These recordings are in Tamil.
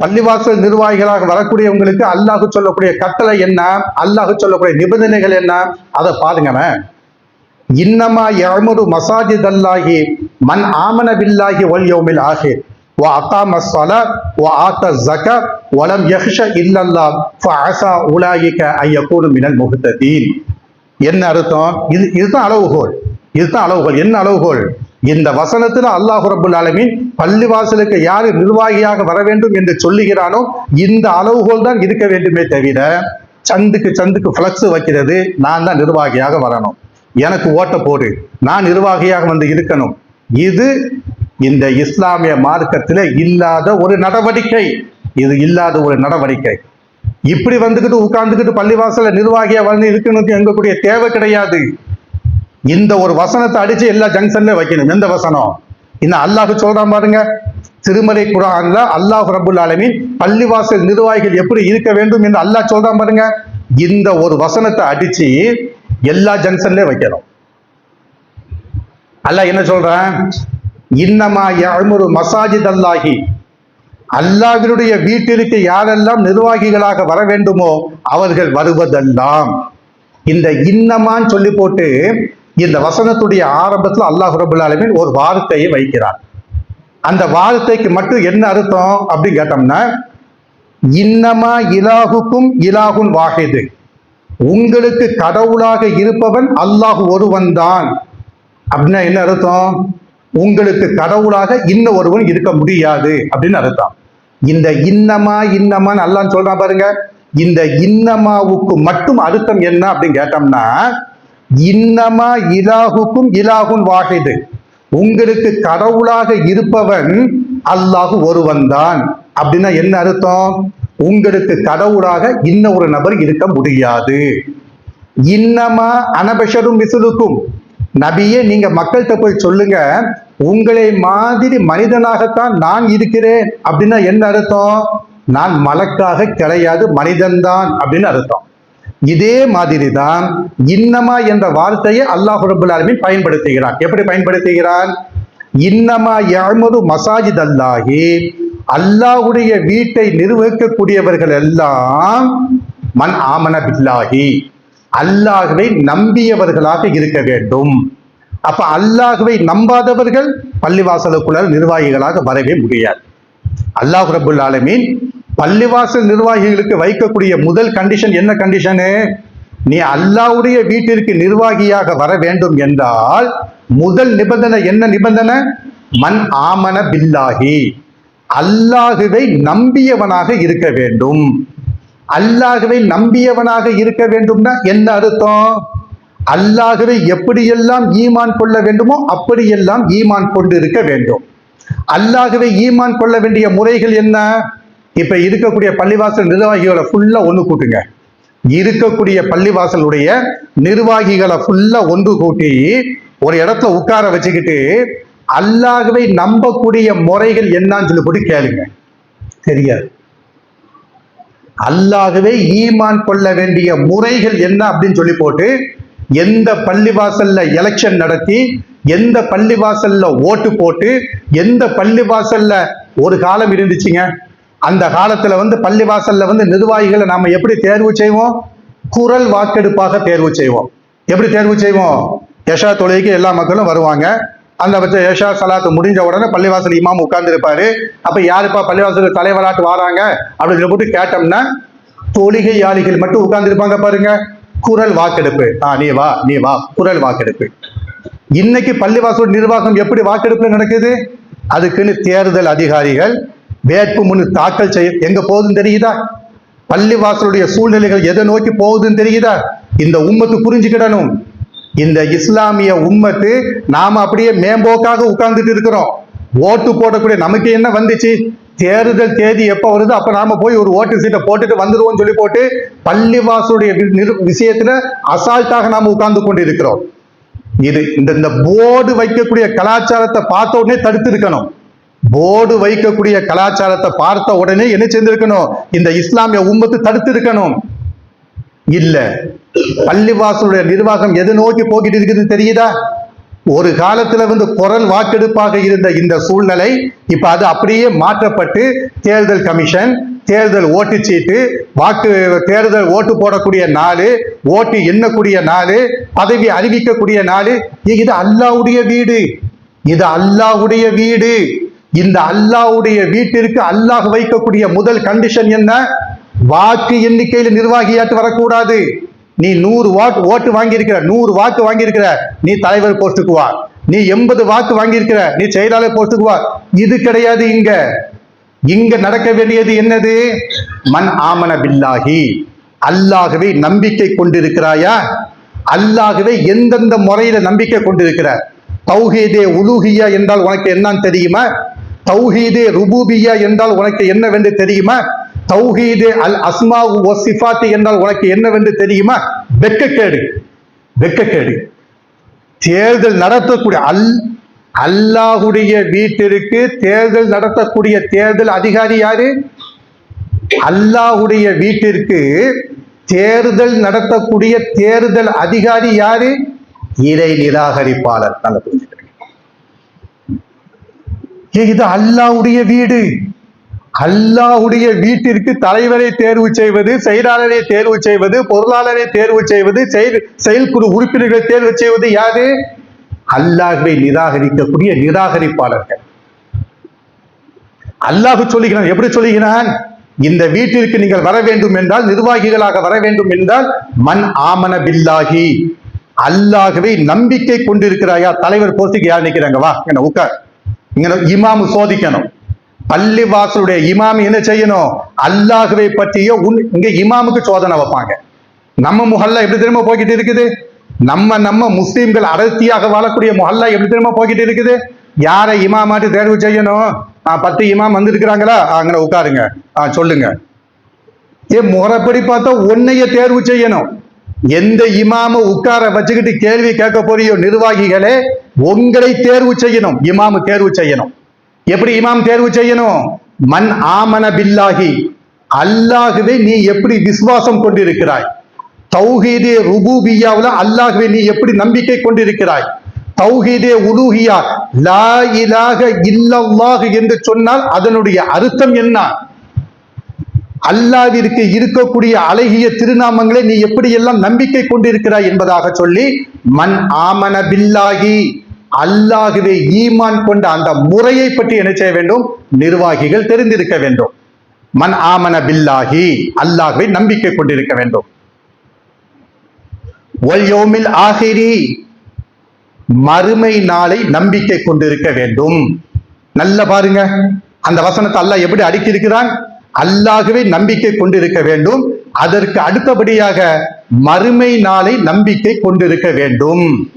பள்ளிவாசல் நிர்வாகிகளாக வரக்கூடியவங்களுக்கு அல்லாஹு சொல்லக்கூடிய கட்டளை என்ன? அல்லாஹு சொல்லக்கூடிய நிபந்தனைகள் என்ன? அதை பாருங்களேன் இன்னமா யமுரு மசாஜித் அல்லாஹி மண் ஆமன பில்லாஹி ஒல் யோமில் ஆஹி ஓ அத்தா மசால ஓ ஆத்த ஜக ஒலம் யஹ்ஷ இல்லல்லாம் ஃபஅசா உலாயிக்க ஐய கூடும் ஐயக்கூடும் மினல் முகுத்ததீன் என்ன அர்த்தம்? இது இதுதான் அளவுகோல். இதுதான் அளவுகோல். என்ன அளவுகோல்? இந்த வசனத்துல அல்லாஹ் ரபுல் ஆலமீன் பள்ளிவாசலுக்கு யாரு நிர்வாகியாக வர வேண்டும் என்று சொல்லுகிறானோ இந்த அளவுகோல் தான் இருக்க வேண்டுமே தவிர சந்துக்கு சந்துக்கு ஃப்ளக்ஸ் வைக்கிறது நான் தான் நிர்வாகியாக வரணும். எனக்கு ஓட்ட போடு நான் நிர்வாகியாக வந்து இருக்கணும். இது இந்த இஸ்லாமிய மார்க்கத்தில் இல்லாத ஒரு நடவடிக்கை. இது இல்லாத ஒரு நடவடிக்கை. இப்படி வந்துக்கிட்டு உட்கார்ந்துக்கிட்டு பள்ளிவாசல நிர்வாகியா வந்து இருக்கணும் எங்கக்கூடிய தேவை கிடையாது. இந்த ஒரு வசனத்தை அடிச்சு எல்லா ஜங்ஷன்ல வைக்கணும். எந்த வசனம்? இன்னும் அல்லாஹ் சொல்றான் பாருங்க திருமலை குரான்ல அல்லாஹ் ரபுல் ஆலமின் பள்ளிவாசல் நிர்வாகிகள் எப்படி இருக்க வேண்டும் என்று அல்லாஹ் சொல்றான் பாருங்க. இந்த ஒரு வசனத்தை அடிச்சு எல்லா ஜங்ஷன்ல வைக்கணும். அல்லாஹ் என்ன சொல்றான்? இன்னமா யாழ்முரு மசாஜித் அல்லாஹி அல்லாஹினுடைய வீட்டிற்கு யாரெல்லாம் நிர்வாகிகளாக வர வேண்டுமோ அவர்கள் வருவதெல்லாம். இந்த இன்னமான்னு சொல்லி போட்டு இந்த வசனத்துடைய ஆரம்பத்தில் அல்லாஹ் ரபுல் ஆலமீன் ஒரு வார்த்தையை வைக்கிறார். அந்த வார்த்தைக்கு மட்டும் என்ன அர்த்தம் அப்படின்னு கேட்டோம்னா இன்னமா இலாகுக்கும் இலாகுன் வாகிது உங்களுக்கு கடவுளாக இருப்பவன் அல்லாஹ் ஒருவன் தான். அப்படின்னா என்ன அர்த்தம்? உங்களுக்கு கடவுளாக இன்ன ஒருவன் இருக்க முடியாது அப்படின்னு அர்த்தம். இந்த இன்னமா இன்னமான்னு அல்லான்னு சொல்றான் பாருங்க. இந்த இன்னமாவுக்கு மட்டும் அர்த்தம் என்ன? அப்படின்னு கேட்டோம்னா இன்னமா இலாகுக்கும் இலாகுன் வாஹிது. உங்களுக்கு கடவுளாக இருப்பவன் அல்லாஹு ஒருவன் தான் அப்படின்னா என்ன அர்த்தம்? உங்களுக்கு கடவுளாக இன்ன ஒரு நபர் இருக்க முடியாது. இன்னமா அனபஷரும் மிசுலுக்கும். நபியே நீங்க மக்கள்கிட்ட போய் சொல்லுங்க. உங்களை மாதிரி மனிதனாகத்தான் நான் இருக்கிறேன். அப்படின்னா என்ன அர்த்தம்? நான் மலக்காக கிடையாது மனிதன்தான். அப்படின்னு அர்த்தம். இதே மாதிரி தான் இன்னமா என்ற வார்த்தையை அல்லாஹ் ரபுல் ஆலமீன் பயன்படுத்துகிறான். எப்படி பயன்படுத்துகிறான்? இன்னமா யஅமுரு மசாஜித் அல்லாஹி அல்லாஹ்வுடைய வீட்டை நிர்வகிக்கக்கூடியவர்கள் எல்லாம் மன் ஆமன பில்லாஹி அல்லாஹுவை நம்பியவர்களாக இருக்க வேண்டும். அப்ப அல்லாஹுவை நம்பாதவர்கள் பள்ளிவாசலுக்குள்ள நிர்வாகிகளாக வரவே முடியாது. அல்லாஹ் ரபுல் ஆலமீன் பள்ளிவாசல் நிர்வாகிகளுக்கு வைக்கக்கூடிய முதல் கண்டிஷன் என்ன கண்டிஷனு நீ அல்லாவுடைய வீட்டிற்கு நிர்வாகியாக வர வேண்டும் என்றால் முதல் நிபந்தனை என்ன நிபந்தனை? மண் ஆமன பில்லாஹி. அல்லாஹுவை நம்பியவனாக இருக்க வேண்டும். அல்லாஹுவை நம்பியவனாக இருக்க வேண்டும்னா என்ன அர்த்தம்? அல்லாஹுவை எப்படியெல்லாம் ஈமான் கொள்ள வேண்டுமோ அப்படியெல்லாம் ஈமான் கொண்டு இருக்க வேண்டும். அல்லாஹுவை ஈமான் கொள்ள வேண்டிய முறைகள் என்ன? இப்ப இருக்கக்கூடிய பள்ளிவாசல் நிர்வாகிகளை ஃபுல்லா ஒன்று கூட்டுங்க. இருக்கக்கூடிய பள்ளிவாசலுடைய நிர்வாகிகளை ஃபுல்லா ஒன்று கூட்டி ஒரு இடத்துல உட்கார வச்சுக்கிட்டு அல்லாகவே நம்பக்கூடிய முறைகள் என்னன்னு சொல்லி போட்டு கேளுங்க. தெரியாது. அல்லாகவே ஈமான் கொள்ள வேண்டிய முறைகள் என்ன அப்படின்னு சொல்லி போட்டு எந்த பள்ளிவாசல்ல எலெக்ஷன் நடத்தி எந்த பள்ளிவாசல்ல ஓட்டு போட்டு எந்த பள்ளிவாசல்ல ஒரு காலம் இருந்துச்சுங்க? அந்த காலத்துல வந்து பள்ளிவாசல்ல வந்து நிர்வாகிகளை நாம எப்படி தேர்வு செய்வோம்? குரல் வாக்கெடுப்பாக தேர்வு செய்வோம். எப்படி தேர்வு செய்வோம்? யஷா தொழுகைக்கு எல்லா மக்களும் வருவாங்க. அந்த பட்சம் ஏஷா சலாத்து முடிஞ்ச உடனே பள்ளிவாசல் இமாம் உட்கார்ந்துருப்பாரு. அப்போ அப்ப யாருப்பா பள்ளிவாசல் தலைவராட்டு வராங்க? அப்படின்னு போட்டு கேட்டோம்னா தொழுகையாளிகள் மட்டும் உட்கார்ந்துருப்பாங்க பாருங்க. குரல் வாக்கெடுப்பு. ஆ நீ வா நீ வா குரல் வாக்கெடுப்பு. இன்னைக்கு பள்ளிவாசல் நிர்வாகம் எப்படி வாக்கெடுப்பு நடக்குது? அதுக்குன்னு தேர்தல் அதிகாரிகள் வேட்புமனு தாக்கல் செய்ய எங்க போகுதுன்னு தெரியுதா? பள்ளிவாசலுடைய சூழ்நிலைகள் எதை நோக்கி போகுதுன்னு தெரியுதா? இந்த உம்மத்து புரிஞ்சுக்கிடணும். இந்த இஸ்லாமிய உம்மத்து நாம அப்படியே மேம்போக்காக உட்கார்ந்துட்டு இருக்கிறோம். ஓட்டு போடக்கூடிய நமக்கு என்ன வந்துச்சு? தேர்தல் தேதி எப்ப வருது அப்ப நாம போய் ஒரு ஓட்டு சீட்டை போட்டுட்டு வந்துடுவோம் சொல்லி போட்டு பள்ளிவாசலுடைய நிரு- விஷயத்துல அசால்ட்டாக நாம உட்கார்ந்து கொண்டு இருக்கிறோம் இது இந்த இந்த போர்டு வைக்கக்கூடிய கலாச்சாரத்தை பார்த்த உடனே தடுத்து இருக்கணும் போர்டு வைக்கக்கூடிய கலாச்சாரத்தை பார்த்த உடனே என்ன செஞ்சிருக்கணும்? இந்த இஸ்லாமிய உம்மத்து தடுத்து இருக்கணும் இல்ல. பள்ளிவாசலுடைய நிர்வாகம் எது நோக்கி போக்கிட்டு இருக்குதுன்னு தெரியுதா? ஒரு காலத்துல வந்து குரல் வாக்கெடுப்பாக இருந்த இந்த சூழ்நிலை இப்ப அது அப்படியே மாற்றப்பட்டு தேர்தல் கமிஷன் தேர்தல் ஓட்டுச்சீட்டு வாக்கு தேர்தல் ஓட்டு போடக்கூடிய நாள் ஓட்டு எண்ணக்கூடிய நாள் பதவி அறிவிக்கக்கூடிய நாள் இது அல்லாவுடைய வீடு. இது அல்லாவுடைய வீடு. இந்த அல்லாஹ்வுடைய வீட்டிற்கு அல்லாஹ் வைக்கக்கூடிய முதல் கண்டிஷன் என்ன? வாக்கு எண்ணிக்கையில் நிர்வாகியாட்டு வரக்கூடாது. நீ நூறு வாக்கு ஓட்டு வாங்கியிருக்கிற நூறு வாக்கு வாங்கியிருக்கிற நீ தலைவர் போஸ்டுக்கு வா. நீ எண்பது வாக்கு வாங்கியிருக்கிற நீ செயலாளர் போஸ்டுக்கு வா. இது கிடையாது இங்க. இங்க நடக்க வேண்டியது என்னது? மண் ஆமன பில்லாகி அல்லாகவே நம்பிக்கை கொண்டிருக்கிறாயா? அல்லாகவே எந்தெந்த முறையில நம்பிக்கை கொண்டிருக்கிறார் தௌஹீதே உலூஹியா என்றால் உனக்கு என்னன்னு தெரியுமா? தௌஹீதே ருபூபியா என்றால் உனக்கு என்னவென்று தெரியுமா? தௌஹீதே அல் அஸ்மா சிஃபாத்து சிஃபாத்தி என்றால் உனக்கு என்னவென்று தெரியுமா? வெக்கக்கேடு வெக்கக்கேடு தேர்தல் நடத்தக்கூடிய அல் அல்லாஹுடைய வீட்டிற்கு தேர்தல் நடத்தக்கூடிய தேர்தல் அதிகாரி யாரு? அல்லாஹுடைய வீட்டிற்கு தேர்தல் நடத்தக்கூடிய தேர்தல் அதிகாரி யாரு? இறை நிராகரிப்பாளர். நல்ல புரிஞ்சுக்கிறீங்க ஏ, இது அல்லாஹ்வுடைய வீடு. அல்லாஹ்வுடைய வீட்டிற்கு தலைவரை தேர்வு செய்வது செயலாளரை தேர்வு செய்வது பொருளாளரை தேர்வு செய்வது செயல் செயல்குழு உறுப்பினர்களை தேர்வு செய்வது யாரு? அல்லாஹ்வை நிராகரிக்கக்கூடிய நிராகரிப்பாளர்கள். அல்லாஹ் சொல்லுகிறான் எப்படி சொல்லுகிறான்? இந்த வீட்டிற்கு நீங்கள் வர வேண்டும் என்றால் நிர்வாகிகளாக வர வேண்டும் என்றால் மண் ஆமன பில்லாஹி. அல்லாகவே நம்பிக்கை கொண்டிருக்கிறாயா? தலைவர் போஸ்டுக்கு யார் நிற்கிறாங்க? வா என்ன உட்கார். இங்க இமாமு சோதிக்கணும். பள்ளி வாசலுடைய இமாம் என்ன செய்யணும்? அல்லாஹுவை பற்றியோ உன் இங்க இமாமுக்கு சோதனை வைப்பாங்க. நம்ம முஹல்லா எப்படி திரும்ப போய்கிட்டு இருக்குது? நம்ம நம்ம முஸ்லீம்கள் அடர்த்தியாக வாழக்கூடிய முஹல்லா எப்படி திரும்ப போய்கிட்டு இருக்குது? யாரை இமாமாட்டு தேர்வு செய்யணும்? பத்து இமாம் வந்திருக்கிறாங்களா? அங்கே உட்காருங்க. ஆ சொல்லுங்க. ஏ முறைப்படி பார்த்தா உன்னைய தேர்வு செய்யணும். எந்த இமாம உட்கார வச்சுக்கிட்டு கேள்வி கேட்க போறியோ நிர்வாகிகளே உங்களை தேர்வு செய்யணும். இமாமு தேர்வு செய்யணும். எப்படி இமாம் தேர்வு செய்யணும்? மண் ஆமன பில்லாகி அல்லாகவே நீ எப்படி விசுவாசம் கொண்டிருக்கிறாய்? தௌஹீதே ருபூபியாவில் அல்லாகவே நீ எப்படி நம்பிக்கை கொண்டிருக்கிறாய்? தௌஹீதே உலூஹியா லா இலாக இல்லல்லாஹு என்று சொன்னால் அதனுடைய அர்த்தம் என்ன? அல்லாவிற்கு இருக்கக்கூடிய அழகிய திருநாமங்களை நீ எப்படியெல்லாம் நம்பிக்கை கொண்டிருக்கிறாய் என்பதாக சொல்லி மண் ஆமன பில்லாகி அல்லாகவே ஈமான் கொண்ட அந்த முறையை பற்றி என்ன செய்ய வேண்டும்? நிர்வாகிகள் தெரிந்திருக்க வேண்டும். மண் ஆமன பில்லாகி அல்லாகவே நம்பிக்கை கொண்டிருக்க வேண்டும். ஒல் யோமில் ஆகிரி. மறுமை நாளை நம்பிக்கை கொண்டிருக்க வேண்டும். நல்ல பாருங்க. அந்த வசனத்தை அல்லாஹ் எப்படி அடுக்கியிருக்கிறான்? அல்லாகவே நம்பிக்கை கொண்டிருக்க வேண்டும். அதற்கு அடுத்தபடியாக மறுமை நாளை நம்பிக்கை கொண்டிருக்க வேண்டும்.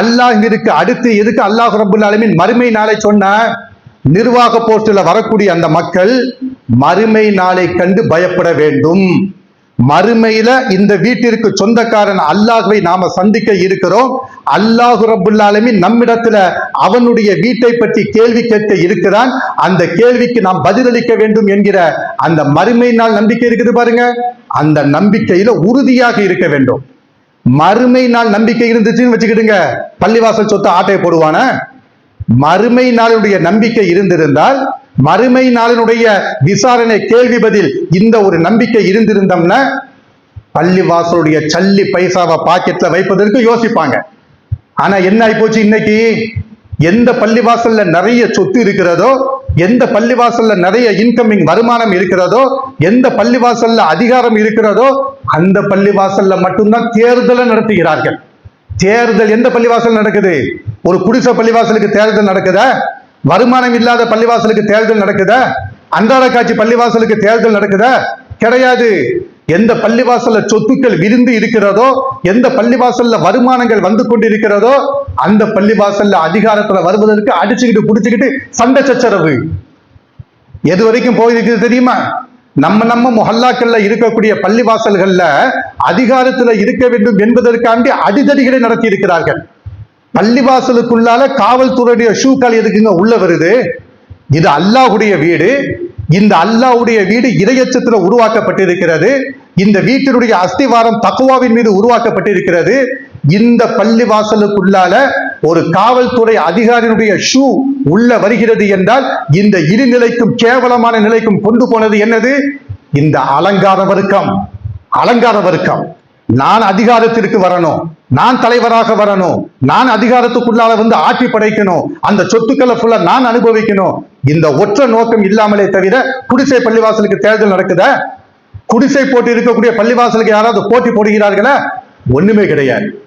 அல்லாஹிற்கு அடுத்து எதுக்கு அல்லாஹ் ரபுல் மறுமை நாளை சொன்ன? நிர்வாக போஸ்டில் வரக்கூடிய அந்த மக்கள் மறுமை நாளை கண்டு பயப்பட வேண்டும். மறுமையில இந்த வீட்டிற்கு சொந்தக்காரன் அல்லாஹுவை நாம சந்திக்க இருக்கிறோம். அல்லாஹு ரப்புல் நம்மிடத்துல அவனுடைய வீட்டை பற்றி கேள்வி கேட்க இருக்கிறான். அந்த கேள்விக்கு நாம் பதிலளிக்க வேண்டும் என்கிற அந்த மறுமை நாள் நம்பிக்கை இருக்குது பாருங்க. அந்த நம்பிக்கையில உறுதியாக இருக்க வேண்டும். மறுமை நாள் நம்பிக்கை இருந்துச்சுன்னு வச்சுக்கிடுங்க. பள்ளிவாசல் சொத்து ஆட்டையை போடுவான. மறுமை நாளுடைய நம்பிக்கை இருந்திருந்தால் மறுமை நாளினுடைய விசாரணை கேள்வி பதில் இந்த ஒரு நம்பிக்கை இருந்திருந்தோம்னா பள்ளிவாசலுடைய சல்லி பைசாவை பாக்கெட்ல வைப்பதற்கு யோசிப்பாங்க. ஆனா என்ன ஆயிப்போச்சு இன்னைக்கு? எந்த பள்ளிவாசல்ல நிறைய சொத்து இருக்கிறதோ எந்த பள்ளிவாசல்ல நிறைய இன்கமிங் வருமானம் இருக்கிறதோ எந்த பள்ளிவாசல்ல அதிகாரம் இருக்கிறதோ அந்த பள்ளிவாசல்ல மட்டும்தான் தேர்தலை நடத்துகிறார்கள். தேர்தல் எந்த பள்ளிவாசல் நடக்குது? ஒரு குடிசை பள்ளிவாசலுக்கு தேர்தல் நடக்குதா? வருமானம் இல்லாத பள்ளிவாசலுக்கு தேர்தல் நடக்குதா? அன்றாட காட்சி பள்ளிவாசலுக்கு தேர்தல் நடக்குதா? கிடையாது. எந்த பள்ளிவாசல்ல சொத்துக்கள் விரிந்து இருக்கிறதோ எந்த பள்ளிவாசல்ல வருமானங்கள் வந்து கொண்டிருக்கிறதோ அந்த பள்ளிவாசல்ல அதிகாரத்துல வருவதற்கு அடிச்சுக்கிட்டு புடிச்சுக்கிட்டு சண்டை சச்சரவு. எது வரைக்கும் போயிருக்குது தெரியுமா? நம்ம நம்ம மொஹல்லாக்கள்ல இருக்கக்கூடிய பள்ளிவாசல்கள்ல அதிகாரத்துல இருக்க வேண்டும் என்பதற்காண்டி அடிதடிகளை நடத்தி இருக்கிறார்கள் பள்ளிவாசலுக்குள்ளால காவல்துறையுடைய ஷூக்கள் எதுக்குங்க? உள்ள வருது. இது அல்லாஹ்வுடைய வீடு. இந்த அல்லாஹ்வுடைய வீடு இரையச்சத்துல உருவாக்கப்பட்டிருக்கிறது. இந்த வீட்டினுடைய அஸ்திவாரம் தக்குவாவின் மீது உருவாக்கப்பட்டிருக்கிறது. இந்த பள்ளிவாசலுக்குள்ளால ஒரு காவல்துறை அதிகாரியினுடைய ஷூ உள்ள வருகிறது என்றால் இந்த இடிநிலைக்கும் கேவலமான நிலைக்கும் கொண்டு போனது என்னது? இந்த அலங்கார வர்க்கம். அலங்கார வர்க்கம். நான் அதிகாரத்திற்கு வரணும். நான் தலைவராக வரணும். நான் அதிகாரத்துக்குள்ளால வந்து ஆட்சி படைக்கணும். அந்த சொத்துக்களை ஃபுல்லா நான் அனுபவிக்கணும். இந்த ஒற்ற நோக்கம் இல்லாமலே தவிர குடிசை பள்ளிவாசலுக்கு தேர்தல் நடக்குத? குடிசை போட்டு இருக்கக்கூடிய பள்ளிவாசலுக்கு யாராவது போட்டி போடுகிறார்களா? ஒண்ணுமே கிடையாது.